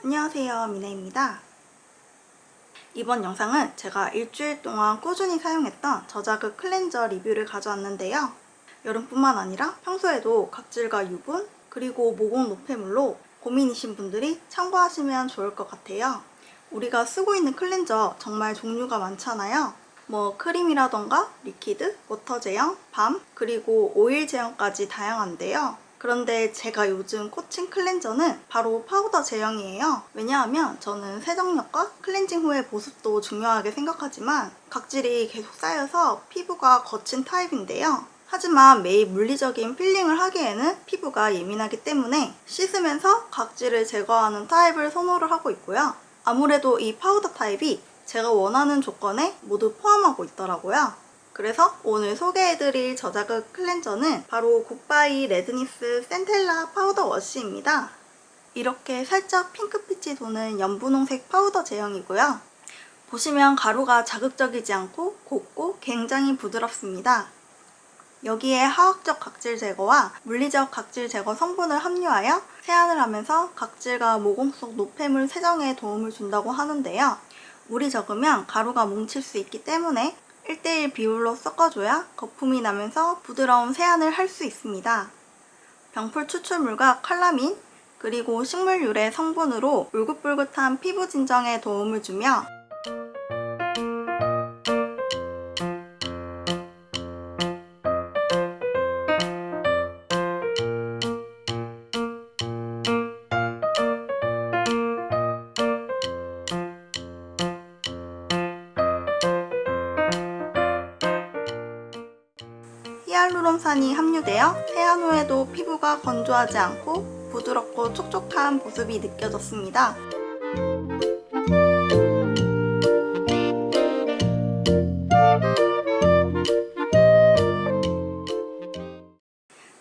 안녕하세요 미나입니다. 이번 영상은 제가 일주일 동안 꾸준히 사용했던 저자극 클렌저 리뷰를 가져왔는데요. 여름뿐만 아니라 평소에도 각질과 유분 그리고 모공 노폐물로 고민이신 분들이 참고하시면 좋을 것 같아요. 우리가 쓰고 있는 클렌저 정말 종류가 많잖아요. 뭐 크림이라던가 리퀴드, 워터 제형, 밤, 그리고 오일 제형까지 다양한데요. 그런데 제가 요즘 꽂힌 클렌저는 바로 파우더 제형이에요. 왜냐하면 저는 세정력과 클렌징 후의 보습도 중요하게 생각하지만 각질이 계속 쌓여서 피부가 거친 타입인데요. 하지만 매일 물리적인 필링을 하기에는 피부가 예민하기 때문에 씻으면서 각질을 제거하는 타입을 선호를 하고 있고요. 아무래도 이 파우더 타입이 제가 원하는 조건에 모두 포함하고 있더라고요. 그래서 오늘 소개해드릴 저자극 클렌저는 바로 굿바이 레드니스 센텔라 파우더 워시입니다. 이렇게 살짝 핑크빛이 도는 연분홍색 파우더 제형이고요. 보시면 가루가 자극적이지 않고 곱고 굉장히 부드럽습니다. 여기에 화학적 각질 제거와 물리적 각질 제거 성분을 함유하여 세안을 하면서 각질과 모공 속 노폐물 세정에 도움을 준다고 하는데요. 물이 적으면 가루가 뭉칠 수 있기 때문에 1대1 비율로 섞어줘야 거품이 나면서 부드러운 세안을 할 수 있습니다. 병풀 추출물과 칼라민, 그리고 식물 유래 성분으로 울긋불긋한 피부 진정에 도움을 주며 히알루론산이 함유되어 세안 후에도 피부가 건조하지 않고 부드럽고 촉촉한 보습이 느껴졌습니다.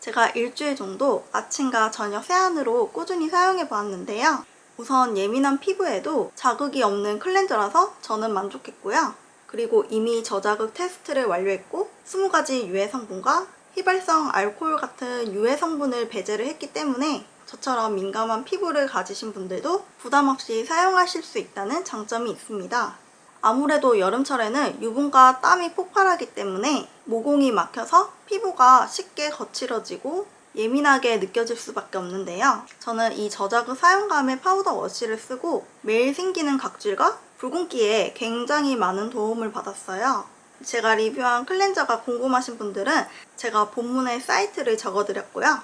제가 일주일 정도 아침과 저녁 세안으로 꾸준히 사용해 보았는데요. 우선 예민한 피부에도 자극이 없는 클렌저라서 저는 만족했고요. 그리고 이미 저자극 테스트를 완료했고 20가지 유해 성분과 휘발성 알코올 같은 유해 성분을 배제를 했기 때문에 저처럼 민감한 피부를 가지신 분들도 부담 없이 사용하실 수 있다는 장점이 있습니다. 아무래도 여름철에는 유분과 땀이 폭발하기 때문에 모공이 막혀서 피부가 쉽게 거칠어지고 예민하게 느껴질 수밖에 없는데요. 저는 이 저자극 사용감의 파우더 워시를 쓰고 매일 생기는 각질과 붉은기에 굉장히 많은 도움을 받았어요. 제가 리뷰한 클렌저가 궁금하신 분들은 제가 본문에 사이트를 적어드렸고요.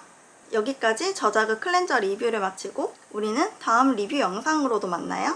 여기까지 저자극 클렌저 리뷰를 마치고 우리는 다음 리뷰 영상으로도 만나요.